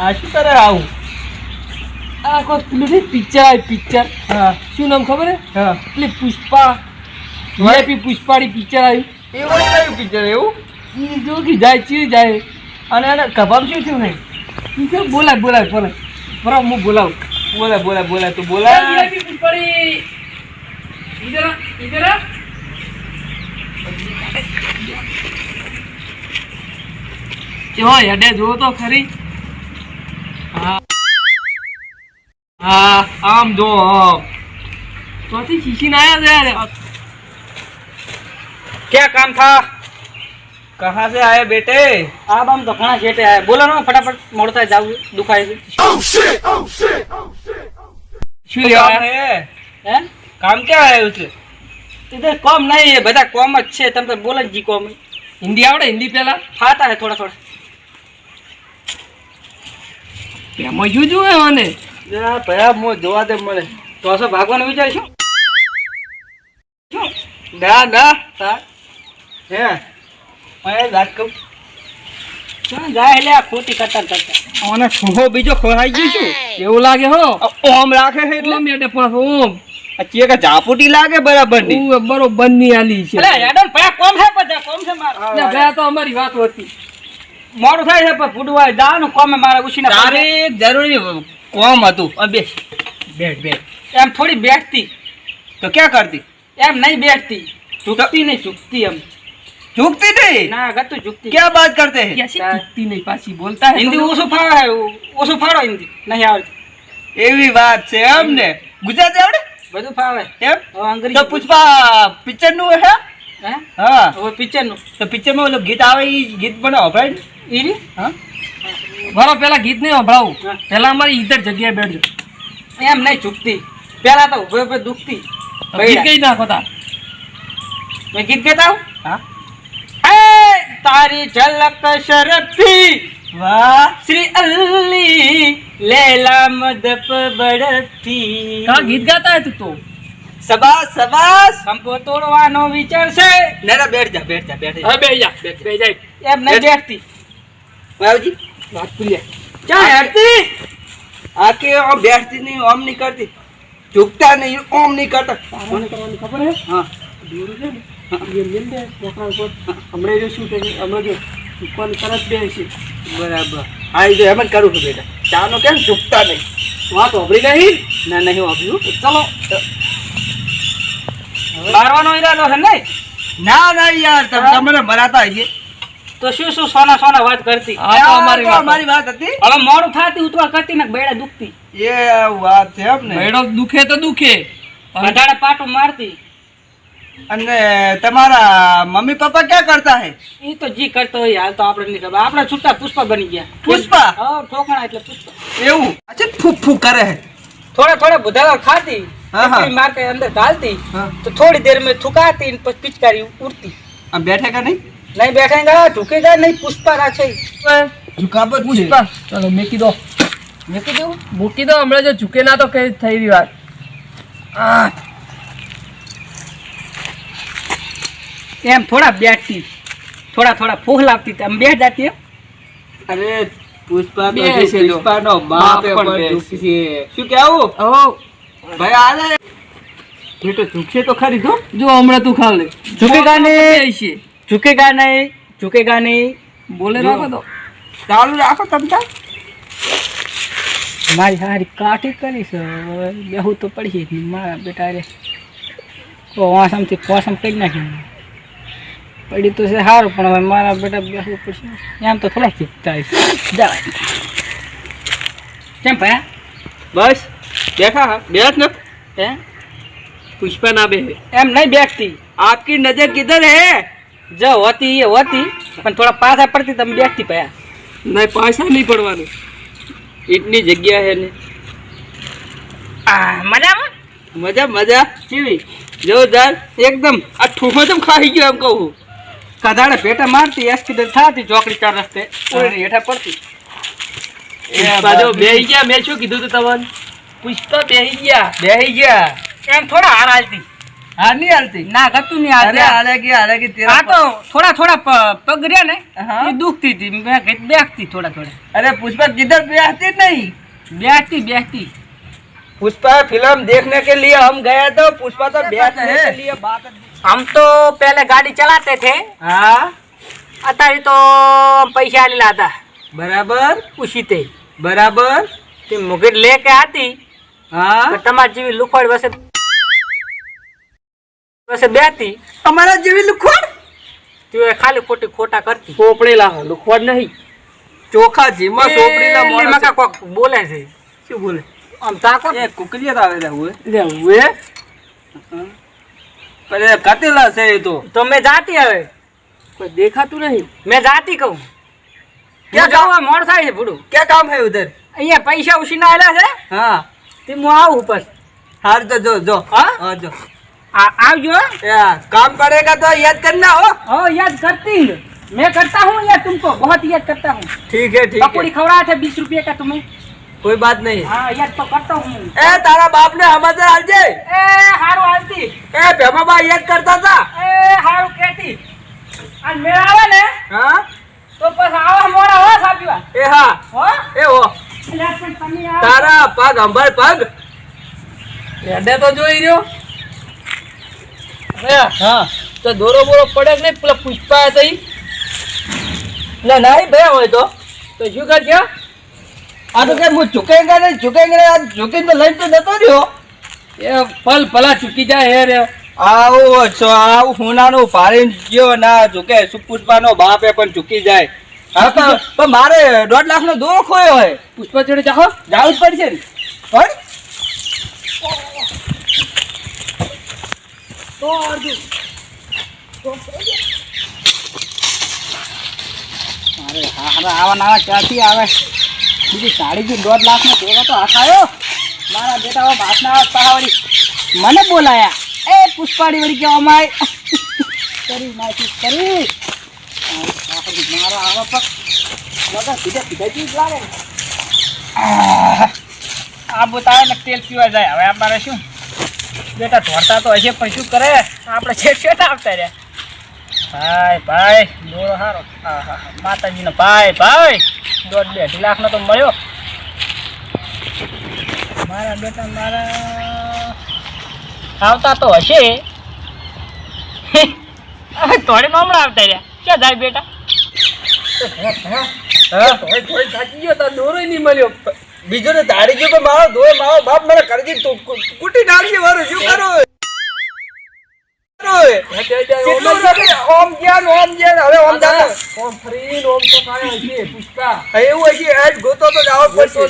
આ શું કરે આવું? આ કોઈ પેલું છે? પિક્ચર આવે પિક્ચર. હા. શું નામ ખબર હે હા. પેલી પુષ્પા. વીઆઈપી પુષ્પાળી પિક્ચર આવ્યું એવું કયું પિક્ચર એવું? એ જો કે જાય ચી જાય. અને એને કબાબ શું થયું નહીં તો બોલાય બોલાય બોલાય. બરાબર હું બોલાવું. બોલા બોલા બોલા તું બોલા વીઆઈપી પુષ્પાળી ઇધર ઇધર કેવો હેડે જોવો તો ખરી. હા હા આમ જો આમ ચોથી શીશી ના આયા છે યાર क्या काम था कहाँ से आए बेटे आप हम तो घना छेटे आए बोलो ना फटाफट मोड़ થાય જાવ દુખાય છે શું तो લેવા काम આયા? है હે काम क्या है उसे ઇધર કોમ નહીં है બધા કોમ જ છે તમે તો બોલો જ જી કોમ હિન્દી આવડે હિન્દી પેલા ફાતા હે એમાં શું જોવે મને? ભયા મો જોવા દે મળે તો અસો ભાગવાનો વિચાર શું ના ના હા હે મેં વાત કહું. ક્યાં જાય એટલે આ ખોટી કરતા કરતા. અને સુહો બીજો ખોરાઈ ગયો છું. એવું લાગે હો? ઓમ રાખે છે એટલે? મેડે પણ ઓમ. ચેક ઝાપુટી લાગે બરાબરની? બરોબરની આલી છે. એટલે હેડન ભયા કોમ છે બધા કોમ છે મારા. એટલે તો અમારી વાત હતી. મોડું થાય છે પણ ફૂટવાય દાવાનું કોમે મારા ઉછીને તારે જરૂરી કોમ હતું. બેસ. બેઠ બેઠ એમ થોડી બેઠતી. તો ક્યાં કરતી? એમ નહીં બેઠતી. ચૂકતી નહીં ચૂકતી એમ. ચૂકતી નહીં? ના અગર તું ક્યાં વાત કરતે હે? ચૂકતી નહીં પાછી બોલતા હે હિન્દી ઓછું ફાળો હે ઓછું ફાળો હિન્દી. નહીં આવડતી. એવી વાત છે એમ ને. ગુજરાતી આવડે? બધું ફાવે. એમ? અંગ્રેજી તો પુષ્પા પિક્ચરનું હે? હા? પિક્ચરનું તો પિક્ચરમાં ઓલું ગીત આવે એ ગીત બનાવો ભાઈ ને? હા? બરો પેલા ગીત નહીં સંભળાવું. પેલા અમારી ઈધર જગ્યાએ બેઠજો. એમ નહીં ચૂકતી. પેલા તો ઉભે ઉભે દુખતી. ગીત કઈ નાખો તા? મેં ગીત કહેતા હા. એ તારી ઝલક શરફી વાહ. શ્રી અલ્લી લેલા મદપ બડતી કા ગીત ગાતા હે તું તો? સબાસ સબાસ સંપો તોડવાનો વિચાર છે. નરા બેઠ જા બેઠ જા બેઠ જા. હવે બેઠ જા. બે જાય. એમ નહીં બેઠતી. બાબુજી વાત પૂરી ક્યાં હેડતી? આ કે આમ બેઠતી નહીં ઓમ નહીં કરતી. ઝૂકતા નહીં ઓમ નહીં કરતા. ખબર હે? હા. દૂર છે ને? એ મેલ દે છોકરા ઉપર. હમણાં જો શું થઈ હમણાં જો કોણ તરત બેસી. બરાબર. હા એ જો એમ જ કરું છું બેટા. ચાનો કેમ ઝૂકતા નહીં? વાત હોભળી નહીં? ના નહીં વાપ્યું ચલો. મારવાનો ઈરાદો છે નહીં ના ના યાર. તમે તમને મરાતા હશે. તો શું શું સોના સોના વાત કરતી? અમારી વાત. હતી. હવે મોડું થાતી ઉતવા કરતી ને બેડા દુખતી. એ વાત છે એમ ને. બેડો દુખે તો દુખે. અઢાડે પાટું મારતી. અને તમારા મમ્મી પપ્પા ક્યાં કરતા હે? એ તો જી કરતો હોય હાલ તો આપણે નહીં ખબર આપણે છૂટા પુષ્પા બની ગયા. પુષ્પા? હા ઠોકણા એટલે પુષ્પા. એવું? અચ્છા ફૂક ફૂક કરે હે. થોડા થોડા બુધાવા ખાતી હા, હા. ટીપડી માર કે અંદર ડાલતી તો થોડી દેર મેં થુકાતી પછી પિચકારી ઉડતી. આમ બેઠે કે નહીં? નહીં બેઠેગા ઝુકેગા નહીં પુષ્પા રાખે ઝુકાબત પુષ્પા. ચલો મેકી દો. મેકી દો મૂકી દો હમણાં જો ઝુકે ના તો કઈ થઈ રહી વાત. આ. એમ થોડા બેઠતી થોડા થોડા ફૂહ લાવતી. આમ બેઠ જાતી એમ. અરે પુષ્પા બે જો. પુષ્પાનો બાપ પણ બે શું કેવું હો. ભાઈ આલે બેટો ઝુકશે તો ખરી જો. જો હમણાં તું ખાલે. ઝુકેગા નહીં છે. ઝુકેગા નહીં ચૂકેગા નહીં. બોલે. રાખો તો. ચાલુ રાખો તમ તાર. મારી હારી કાઠી કરીશ બેહું તો પડી જ નહીં. મારા બેટા રે. વાસમથી પોસમ કરી નાખી પડી તો છે સારું પણ હવે મારા બેટા બેસવું પડશે. એમ તો થોડા જવાય. કેમ ભાઈ બસ. બેઠા હા. બેઠ ને. હે? પુષ્પા ના બે એમ નહીં બેઠતી આપકી નજર કિધર હે? જો હોતી એ હોતી પણ થોડા પાછા પડતી તમે બેસતી પયા નહીં પાછા નહીં પડવાનું. એટલી જગ્યા હે ને. આ મજામાં? મજા મજા. કેવી? જોરદાર. એકદમ આ ઠૂંફો તો ખાઈ ગયો એમ કહું કદાડે ભેટા મારતી એક્સિડન્ટ થતી ચોકડી ચાર રસ્તે હેઠા પડતી. બે ગયા મેં શું કીધું તું તમને? પૂછતો બે ગયા. બે ગયા. એમ થોડા હાર હાલતી. હાર નહીં હાલતી ના ગતું નહીં અરે હાલતી હાલે ગઈ હાલે ગઈ તેરા આ તો થોડા થોડા પ- પગ રહ્યા ને હા. એ દુખતી હતી મેં કીધું બેસતી થોડા થોડા अरे पुष्पा किधर बेहती नहीं બેસતી બેસતી पुष्पा फिल्म देखने के लिए हम गए तो पुष्पा तो बैठने के लिए बात हम तो पहले गाड़ी चलाते थे हाँ અત્યારે તો પૈસા આલેલા હતા बराबर ઉછી તે बराबर તે મુગટ લેકે આતી हाँ તો તમારી જેવી લુખવાડ વસે વસે બેતી અમારા જેવી લુખવાડ તું ખાલી ખોટી ખોટા કરતી ચોપડેલા લુખવાડ નહીં ચોખા જીમાં ચોપડીના મોઢા કા કોક બોલે છે શું બોલે આમ તાકો એ કુકરીયા આવે લે હુએ લે હુએ પરે કાતેલા છે એ તો તો મે જાતી હવે કોઈ દેખાતું નહીં મે જાતી કહું ક્યાં જાવ મોડ થાય છે ભૂડું ક્યાં કામ હે ઉધર અહીંયા પૈસા ઉસીના આલા છે હા તે મો આવું ઉપર હાર તો જો જો હા હા જો આવજો या, काम करेगा तो याद करना हो ઓ યાદ करती हूँ मैं करता हूँ यार तुमको बहुत याद करता हूँ ठीक है ठीक पकौड़ी है खवड़ा थे बीस रुपये का तुम्हें कोई बात नहीं हाँ याद तो करता हूँ ए तारा बाप ने हमारे आजे ए हारू हालती ए भीमाबा याद करता था એ હારું કેતી અને મેળ આવે ને हाँ તો પછી આવા મોડા હો સાચવા ए हाँ હો ए वो એટલે પણ તમે આ તારા પગ અંબર પગ એડે તો જોઈ રહ્યો હા? તો દોરો બોરો પડે કે નહીં? પેલા પુષ્પા તઈ. ના ના બે હોય તો. તો શું કરજો આ તો કે હું ઝુકેંગા નહીં? નહીં? આ ચૂકીને તો લઈને તો જતો રહ્યો. એ પલ પલા ચૂકી જાય હે રે. આવું છો આવું હુનાનું ભારીને ગયો ના ચૂકે. સુપુષ્પાનો બાપે પણ ચૂકી જાય. હા પણ મારે દોઢ લાખ નો દોરો ખોયો હોય. પુષ્પા જોડે જાઓ. જાવું જ પડશે ને. પણ અડધું અરે હા આવા નાવા ક્યાંથી આવે? બીજી સાડી બી દોઢ લાખ નો ભેગો તો હસાયો? મારા બેટા ભાતના આવે પહાવડી મને બોલાયા. એ પુષ્પાડી વળી કેવા માય. કરી નાખી, કરી. મારો આવા પગ લગા સીધા સીધા જ લાગે આ બોતાવે ને તેલ પીવા જાય. હવે અમારે શું? બેટા, ઢોરતા તો હશે, પણ શું કરે? આપણે છે શેઠા આવતા રહ્યા. ભાઈ ભાઈ, દોરો સારો હા હા માતાજીનો ભાઈ ભાઈ, દોઢ બે લાખનો તો મળ્યો. મારા બેટા, મારા આવતા તો હશે. થોડે હમણાં આવતા રહ્યા. ક્યાં જાય બેટા? હા થોડી થાકી ગયો તો દોરો નહીં મળ્યો. બીજો ને તારી ગયો તો મારો દોર મારો બાપ મને કરજી કુટી નાખી મારું શું કરો ઓમ જ્ઞાન ઓમ જ્ઞાન હવે ઓમ જાતા ઓમ તો કાંઈ હશે પુષ્પા. એવું હજી ગોતો તો જાવ પડશે.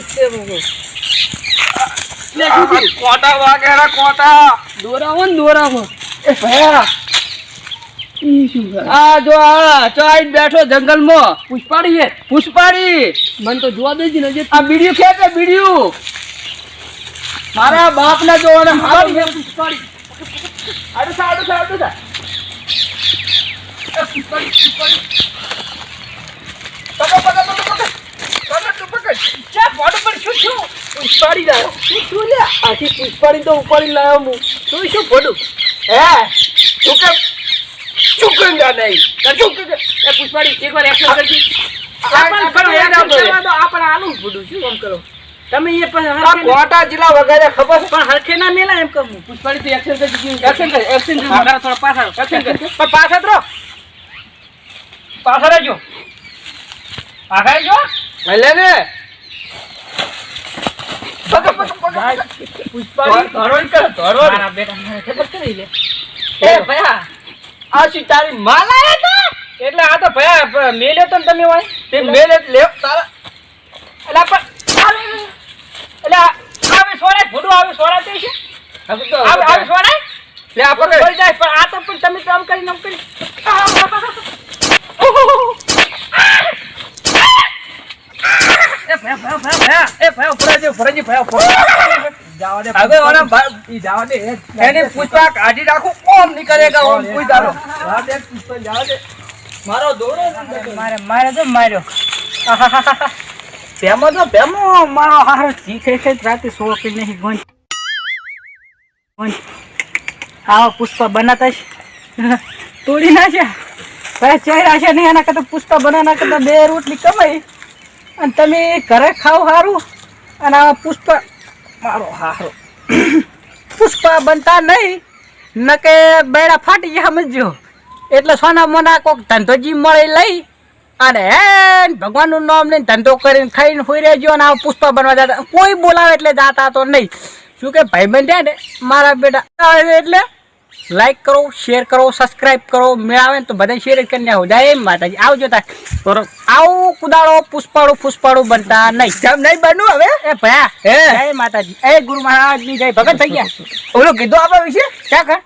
Quota વાગેરા quota. દોરાવો ને દોરાવો. એ ભયા. આ જો આ ચાઈ બેઠો જંગલમાં. પુષ્પાડી છે પુષ્પાડી મને તો જોવા દેજી ને આ બીડીયું કે બીડીયું મારા બાપ ના જો અને મારો પુષ્પાડી આડું થા આડું થા આડું થા પુષ્પાડી પુષ્પાડી પકડ પકડ પકડ પકડ. પકડ તું શું છું પુષ્પાડી શું છું ઉપાડી લાવ્યો હું. તું શું ભડું હે? તું કે ચૂકંગા નહીં. કરજો એ પુષ્પાડી એકવાર એક્શન કરજી. આપણ આપણ યાદ action આવે. કરવા દો, આપણ આલું જ ભોડું શું કામ કરો. તમે એ પણ આ હરખે ના- કોટા જિલ્લા વગેરે ખબર છે? પણ હરખે ના મેલા એમ કહું પુષ્પાડી તો એક્શન કરજી Action કર, action કર. મારા થોડા પાછળ Action કર. પણ પાછળ રહો પાછળ રહેજો આગળ રહેજો ભલે ને પકડ, પકડ, પકડ. પુષ્પાડી ધોરણ કર, ધોરણ. મારા બેટા મારે ખબર કરી લે? એ ભયા, આ શું તારી માલ આવે તો? એટલે આ તો ભયા મેલે તો તમે હોય તે મેલે લે તારા એટલે પણ એટલે આવે સોરે ભૂડું આવે સોરા તે છે. આવે આવે સોળે લે આ પકડ. પડી જાય પણ આ તો પણ તમે કામ કરી કરીને કરી. એ ભયા ભયા ભયા એ ભયા ફરાજી ફરાજી ભયા દે હવે ભા- ઈ જાવા દે એને પુષ્પા કાઢી નાખું ઓમ નહીં કરેગા ઓમ દાડો જવા દે પુષ્પા જવા દે મારો દોરો મારે મારે તો માર્યો. ભેમો તો પેમો મારો હારો શીખે છે રાતે સો કે નહીં ગોંજ ગોંજ આવો પુષ્પા બનાતા છે. તોડી નાખ્યા. ભાઈ ચહેરા છે નહીં એના કરતા પુષ્પા બનાવના કરતા બે રોટલી કમાઈ. અને તમે ઘરે ખાવ સારું અને આવા પુષ્પા મારો હારો. પુષ્પા બનતા નહીં, ન કે બેડા ફાટી ગયા સમજો એટલે સોના મોના કોક ધંધોજી મળે લઈ, અને હે, ભગવાનનું નામ લઈને ધંધો કરીને ખાઈને હોઈ રહેજો અને આ પુષ્પા બનવા જતા. કોઈ બોલાવે એટલે જાતા તો નહીં. શું કે ભાઈ બંધ ને, મારા બેટા? એટલે લાઈક કરો શેર કરો સબસ્ક્રાઈબ કરો. મેળાવે તો બધા શેર કરીને આવો જય માતાજી. આવજો તા. આવું કુદાળો પુષ્પાળું ફુષ્પાળું બનતા નહીં. કેમ નહીં બનવું હવે? એ ભયા. હે? જય માતાજી. એ ગુરુ મહારાજની જય. ભગત થઈ ગયા. ઓલું કીધું આપણા વિશે? ક્યાં ખા?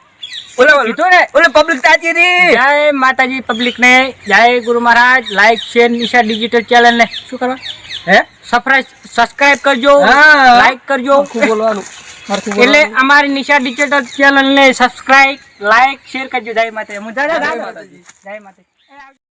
ઓલો કીધું ને? ઓલો પબ્લિક તાજી રી. જય માતાજી પબ્લિક ને જય ગુરુ મહારાજ. Like share Nisha digital channel ને શું કરવા? હે? સબસ્ક્રાઇબ સબસ્ક્રાઇબ કરજો. હા. લાઈક કરજો. બોલવાનું. એટલે અમારી નિશા ડિજિટલ ચેનલ ને સબસ્ક્રાઇબ લાઈક શેર કરજો. જય માતાજી. જય માતા જય માતાજી.